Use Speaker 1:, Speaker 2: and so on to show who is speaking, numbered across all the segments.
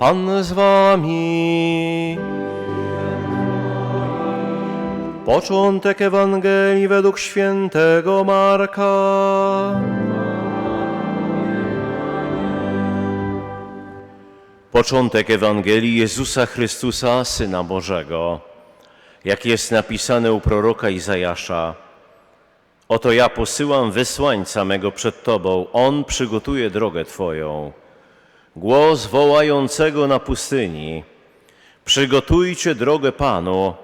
Speaker 1: Pan z wami. Początek Ewangelii według świętego Marka. Początek Ewangelii Jezusa Chrystusa, Syna Bożego, jak jest napisane u proroka Izajasza. Oto ja posyłam wysłańca mego przed Tobą, On przygotuje drogę Twoją. Głos wołającego na pustyni. Przygotujcie drogę Panu,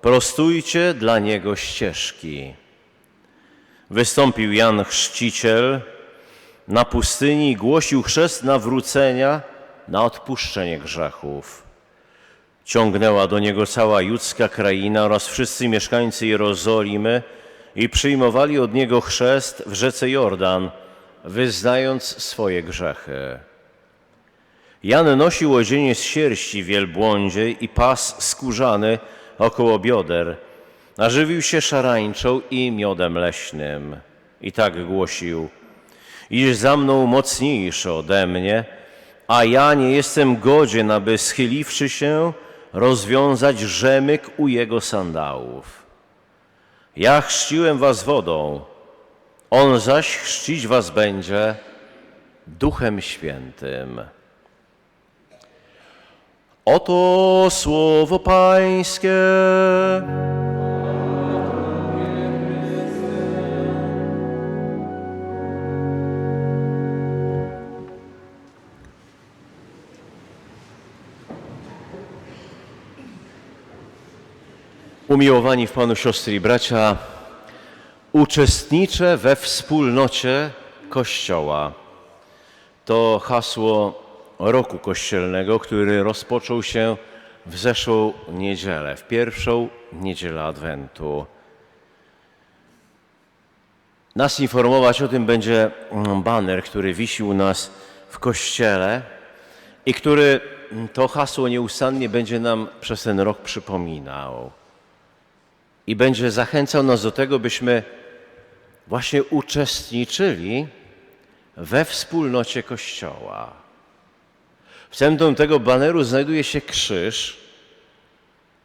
Speaker 1: prostujcie dla Niego ścieżki. Wystąpił Jan Chrzciciel na pustyni i głosił chrzest nawrócenia na odpuszczenie grzechów. Ciągnęła do niego cała judzka kraina oraz wszyscy mieszkańcy Jerozolimy i przyjmowali od niego chrzest w rzece Jordan, wyznając swoje grzechy. Jan nosił odzienie z sierści wielbłądzie i pas skórzany około bioder, a żywił się szarańczą i miodem leśnym. I tak głosił, iż za mną mocniejszy ode mnie, a ja nie jestem godzien, aby schyliwszy się, rozwiązać rzemyk u jego sandałów. Ja chrzciłem was wodą, on zaś chrzcić was będzie Duchem Świętym. Oto słowo Pańskie. Umiłowani w Panu siostry i bracia, uczestniczę we wspólnocie Kościoła. To hasło roku kościelnego, który rozpoczął się w zeszłą niedzielę, w pierwszą niedzielę Adwentu. Nas informować o tym będzie mm, baner, który wisi u nas w kościele i który mm, to hasło nieustannie będzie nam przez ten rok przypominał. I będzie zachęcał nas do tego, byśmy właśnie uczestniczyli we wspólnocie Kościoła. W centrum tego baneru znajduje się krzyż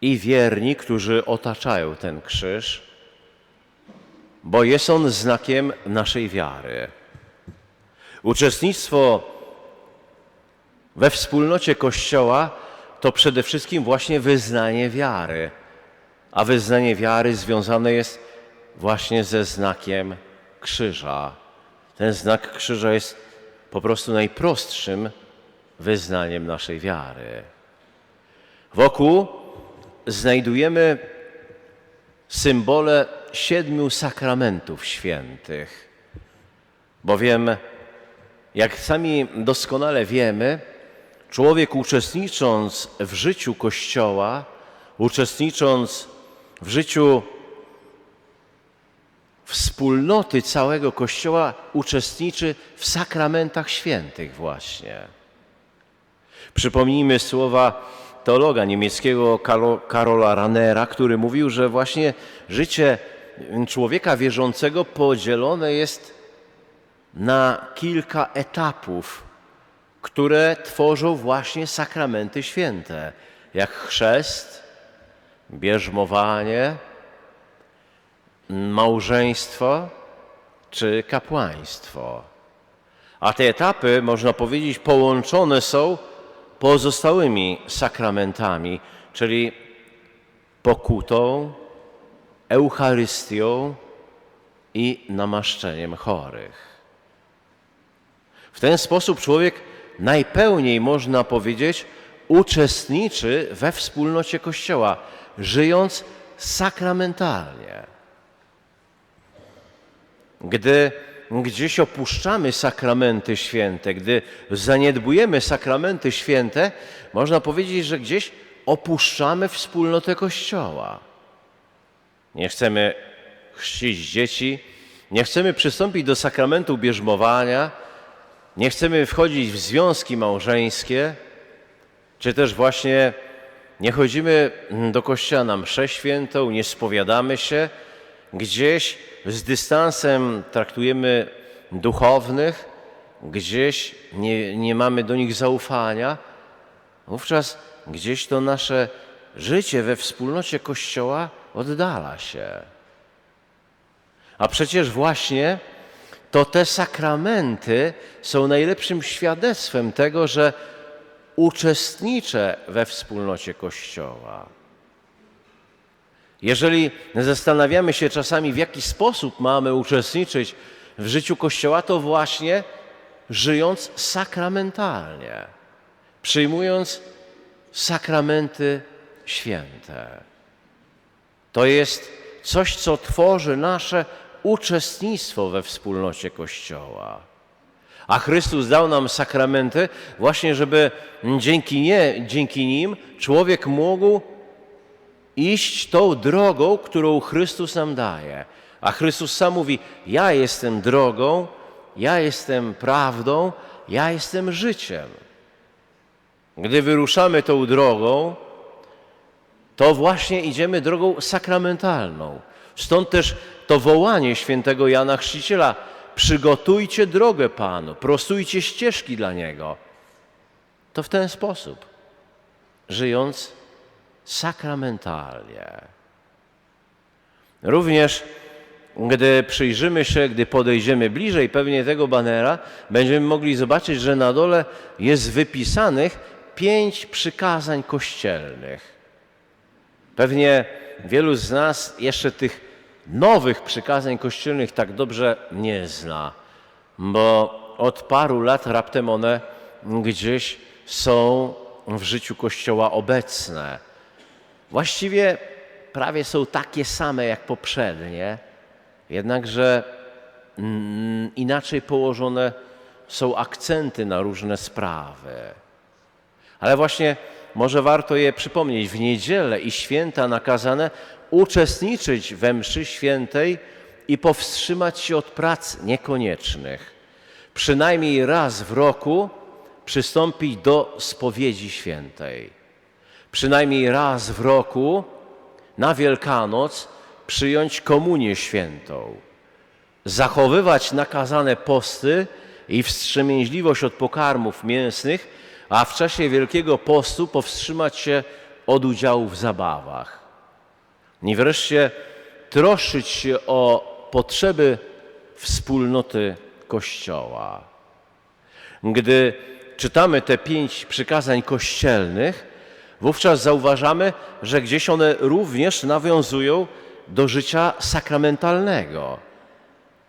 Speaker 1: i wierni, którzy otaczają ten krzyż, bo jest on znakiem naszej wiary. Uczestnictwo we wspólnocie Kościoła to przede wszystkim właśnie wyznanie wiary, a wyznanie wiary związane jest właśnie ze znakiem krzyża. Ten znak krzyża jest po prostu najprostszym wyznaniem naszej wiary. Wokół znajdujemy symbole siedmiu sakramentów świętych, bowiem, jak sami doskonale wiemy, człowiek uczestnicząc w życiu Kościoła, uczestnicząc w życiu wspólnoty całego Kościoła, uczestniczy w sakramentach świętych właśnie. Przypomnijmy słowa teologa niemieckiego Karola Ranera, który mówił, że właśnie życie człowieka wierzącego podzielone jest na kilka etapów, które tworzą właśnie sakramenty święte, jak chrzest, bierzmowanie, małżeństwo czy kapłaństwo. A te etapy, można powiedzieć, połączone są pozostałymi sakramentami, czyli pokutą, Eucharystią i namaszczeniem chorych. W ten sposób człowiek najpełniej, można powiedzieć, uczestniczy we wspólnocie Kościoła, żyjąc sakramentalnie. Gdy gdzieś opuszczamy sakramenty święte, gdy zaniedbujemy sakramenty święte, można powiedzieć, że gdzieś opuszczamy wspólnotę Kościoła. Nie chcemy chrzcić dzieci, nie chcemy przystąpić do sakramentu bierzmowania, nie chcemy wchodzić w związki małżeńskie, czy też właśnie nie chodzimy do kościoła na mszę świętą, nie spowiadamy się, gdzieś z dystansem traktujemy duchownych, gdzieś nie, nie mamy do nich zaufania, wówczas gdzieś to nasze życie we wspólnocie Kościoła oddala się. A przecież właśnie to te sakramenty są najlepszym świadectwem tego, że uczestniczę we wspólnocie Kościoła. Jeżeli zastanawiamy się czasami, w jaki sposób mamy uczestniczyć w życiu Kościoła, to właśnie żyjąc sakramentalnie, przyjmując sakramenty święte. To jest coś, co tworzy nasze uczestnictwo we wspólnocie Kościoła. A Chrystus dał nam sakramenty właśnie, żeby dzięki, nie, dzięki nim człowiek mógł iść tą drogą, którą Chrystus nam daje. A Chrystus sam mówi: Ja jestem drogą, ja jestem prawdą, ja jestem życiem. Gdy wyruszamy tą drogą, to właśnie idziemy drogą sakramentalną. Stąd też to wołanie świętego Jana Chrzciciela: przygotujcie drogę Panu, prostujcie ścieżki dla Niego. To w ten sposób, żyjąc sakramentalnie. Również gdy przyjrzymy się, gdy podejdziemy bliżej pewnie tego banera, będziemy mogli zobaczyć, że na dole jest wypisanych pięć przykazań kościelnych. Pewnie wielu z nas jeszcze tych nowych przykazań kościelnych tak dobrze nie zna, bo od paru lat raptem one gdzieś są w życiu Kościoła obecne. Właściwie prawie są takie same jak poprzednie, jednakże mm, inaczej położone są akcenty na różne sprawy. Ale właśnie może warto je przypomnieć. W niedzielę i święta nakazane uczestniczyć we mszy świętej i powstrzymać się od prac niekoniecznych. Przynajmniej raz w roku przystąpić do spowiedzi świętej. Przynajmniej raz w roku na Wielkanoc przyjąć komunię świętą. Zachowywać nakazane posty i wstrzemięźliwość od pokarmów mięsnych, a w czasie Wielkiego Postu powstrzymać się od udziału w zabawach. I wreszcie troszczyć się o potrzeby wspólnoty Kościoła. Gdy czytamy te pięć przykazań kościelnych, wówczas zauważamy, że gdzieś one również nawiązują do życia sakramentalnego.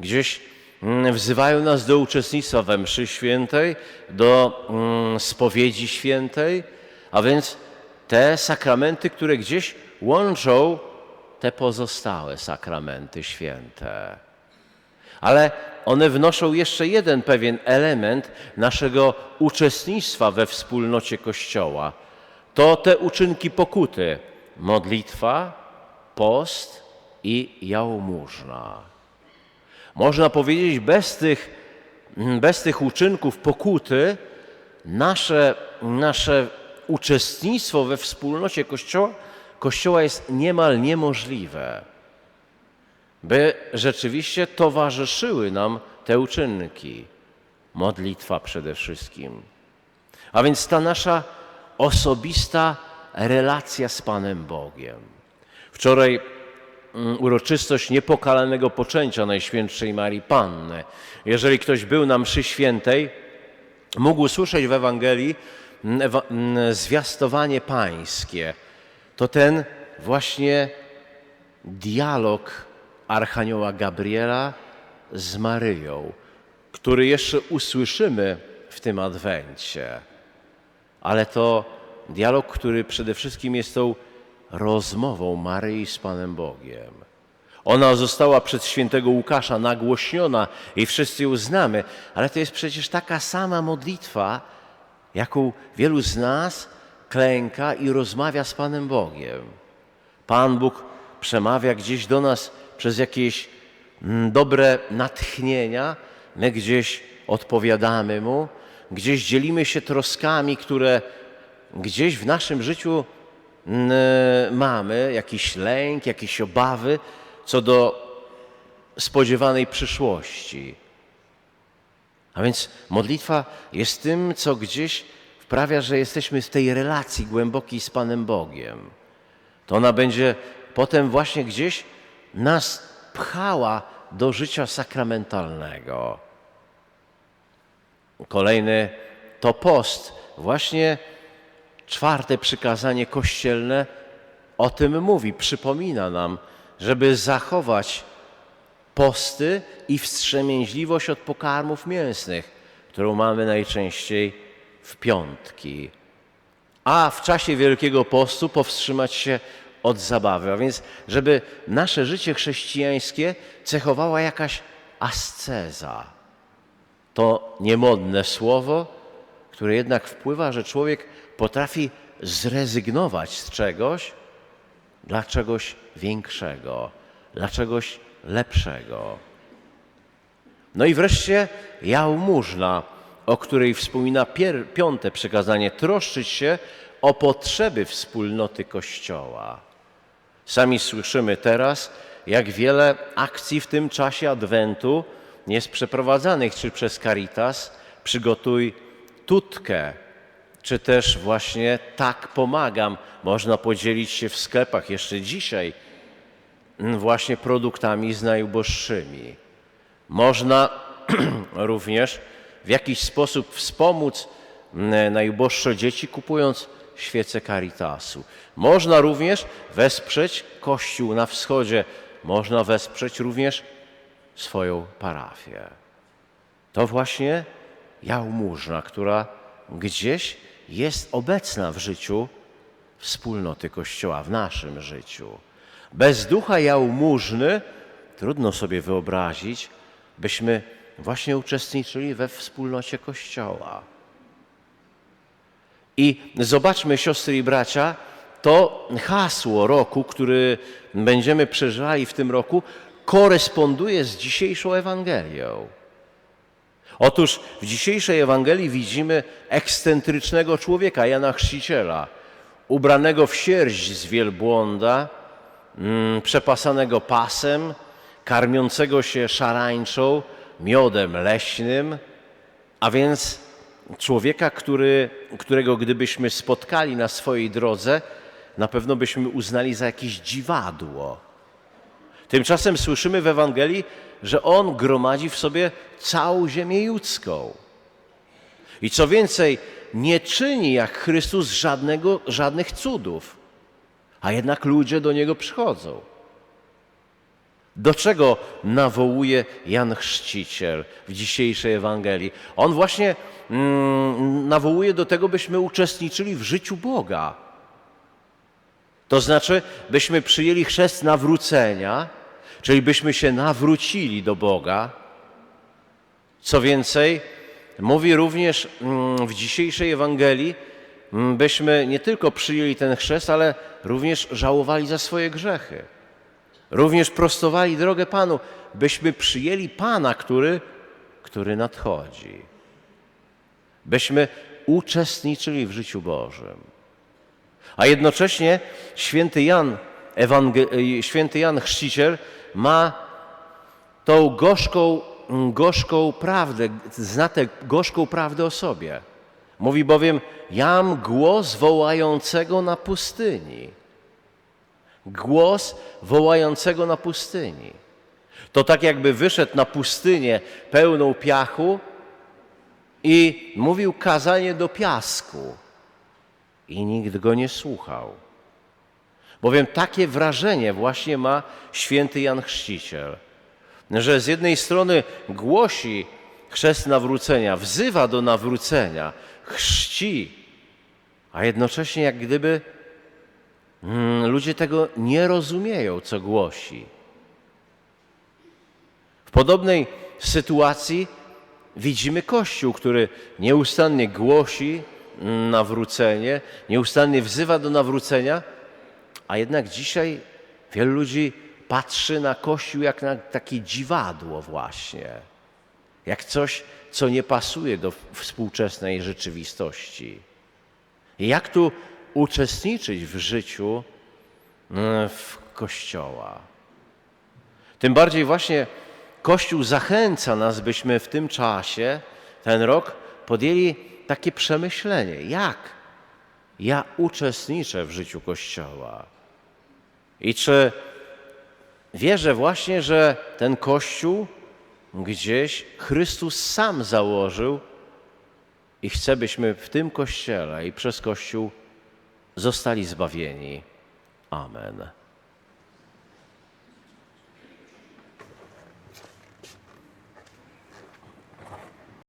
Speaker 1: Gdzieś mm, wzywają nas do uczestnictwa we mszy świętej, do mm, spowiedzi świętej, a więc te sakramenty, które gdzieś łączą te pozostałe sakramenty święte. Ale one wnoszą jeszcze jeden pewien element naszego uczestnictwa we wspólnocie Kościoła. To te uczynki pokuty: modlitwa, post i jałmużna. Można powiedzieć, bez tych, bez tych uczynków pokuty nasze, nasze uczestnictwo we wspólnocie Kościoła, Kościoła jest niemal niemożliwe, by rzeczywiście towarzyszyły nam te uczynki. Modlitwa przede wszystkim. A więc ta nasza osobista relacja z Panem Bogiem. Wczoraj mm, uroczystość niepokalanego poczęcia Najświętszej Marii Panny. Jeżeli ktoś był na mszy świętej, mógł słyszeć w Ewangelii mm, mm, zwiastowanie pańskie. To ten właśnie dialog Archanioła Gabriela z Maryją, który jeszcze usłyszymy w tym adwencie. Ale to dialog, który przede wszystkim jest tą rozmową Maryi z Panem Bogiem. Ona została przez świętego Łukasza nagłośniona i wszyscy ją znamy, ale to jest przecież taka sama modlitwa, jaką wielu z nas klęka i rozmawia z Panem Bogiem. Pan Bóg przemawia gdzieś do nas przez jakieś mm, dobre natchnienia, my gdzieś odpowiadamy Mu, gdzieś dzielimy się troskami, które gdzieś w naszym życiu mamy, jakiś lęk, jakieś obawy co do spodziewanej przyszłości. A więc modlitwa jest tym, co gdzieś wprawia, że jesteśmy w tej relacji głębokiej z Panem Bogiem. To ona będzie potem właśnie gdzieś nas pchała do życia sakramentalnego. Kolejny to post. Właśnie czwarte przykazanie kościelne o tym mówi, przypomina nam, żeby zachować posty i wstrzemięźliwość od pokarmów mięsnych, którą mamy najczęściej w piątki. A w czasie Wielkiego Postu powstrzymać się od zabawy. A więc, żeby nasze życie chrześcijańskie cechowała jakaś asceza. To niemodne słowo, które jednak wpływa, że człowiek potrafi zrezygnować z czegoś dla czegoś większego, dla czegoś lepszego. No i wreszcie jałmużna, o której wspomina pier- piąte przykazanie, troszczyć się o potrzeby wspólnoty Kościoła. Sami słyszymy teraz, jak wiele akcji w tym czasie Adwentu jest przeprowadzanych, czy przez Caritas, przygotuj tutkę, czy też właśnie tak pomagam. Można podzielić się w sklepach jeszcze dzisiaj właśnie produktami z najuboższymi. Można również w jakiś sposób wspomóc najuboższe dzieci, kupując świece Caritasu. Można również wesprzeć Kościół na wschodzie. Można wesprzeć również swoją parafię. To właśnie jałmużna, która gdzieś jest obecna w życiu wspólnoty Kościoła, w naszym życiu. Bez ducha jałmużny trudno sobie wyobrazić, byśmy właśnie uczestniczyli we wspólnocie Kościoła. I zobaczmy, siostry i bracia, to hasło roku, który będziemy przeżywali w tym roku, koresponduje z dzisiejszą Ewangelią. Otóż w dzisiejszej Ewangelii widzimy ekscentrycznego człowieka, Jana Chrzciciela, ubranego w sierść z wielbłąda, mm, przepasanego pasem, karmiącego się szarańczą, miodem leśnym, a więc człowieka, który, którego gdybyśmy spotkali na swojej drodze, na pewno byśmy uznali za jakieś dziwadło. Tymczasem słyszymy w Ewangelii, że on gromadzi w sobie całą ziemię ludzką. I co więcej, nie czyni jak Chrystus żadnego, żadnych cudów, a jednak ludzie do niego przychodzą. Do czego nawołuje Jan Chrzciciel w dzisiejszej Ewangelii? On właśnie mm, nawołuje do tego, byśmy uczestniczyli w życiu Boga. To znaczy, byśmy przyjęli chrzest nawrócenia, czyli byśmy się nawrócili do Boga. Co więcej, mówi również mm, w dzisiejszej Ewangelii, mm, byśmy nie tylko przyjęli ten chrzest, ale również żałowali za swoje grzechy. Również prostowali drogę Panu, byśmy przyjęli Pana, który, który nadchodzi. Byśmy uczestniczyli w życiu Bożym. A jednocześnie święty Jan, Ewangel- święty Jan Chrzciciel ma tą gorzką, gorzką prawdę, zna tę gorzką prawdę o sobie. Mówi bowiem, jam głos wołającego na pustyni. Głos wołającego na pustyni. To tak jakby wyszedł na pustynię pełną piachu i mówił kazanie do piasku. I nikt go nie słuchał. Bowiem takie wrażenie właśnie ma święty Jan Chrzciciel, że z jednej strony głosi chrzest nawrócenia, wzywa do nawrócenia, chrzci, a jednocześnie jak gdyby mm, ludzie tego nie rozumieją, co głosi. W podobnej sytuacji widzimy Kościół, który nieustannie głosi nawrócenie, nieustannie wzywa do nawrócenia, a jednak dzisiaj wielu ludzi patrzy na Kościół jak na takie dziwadło właśnie, jak coś, co nie pasuje do współczesnej rzeczywistości. Jak tu uczestniczyć w życiu mm, w Kościoła? Tym bardziej właśnie Kościół zachęca nas, byśmy w tym czasie, ten rok, podjęli takie przemyślenie, jak ja uczestniczę w życiu Kościoła. I czy wierzę właśnie, że ten Kościół gdzieś Chrystus sam założył i chce, byśmy w tym Kościele i przez Kościół zostali zbawieni. Amen.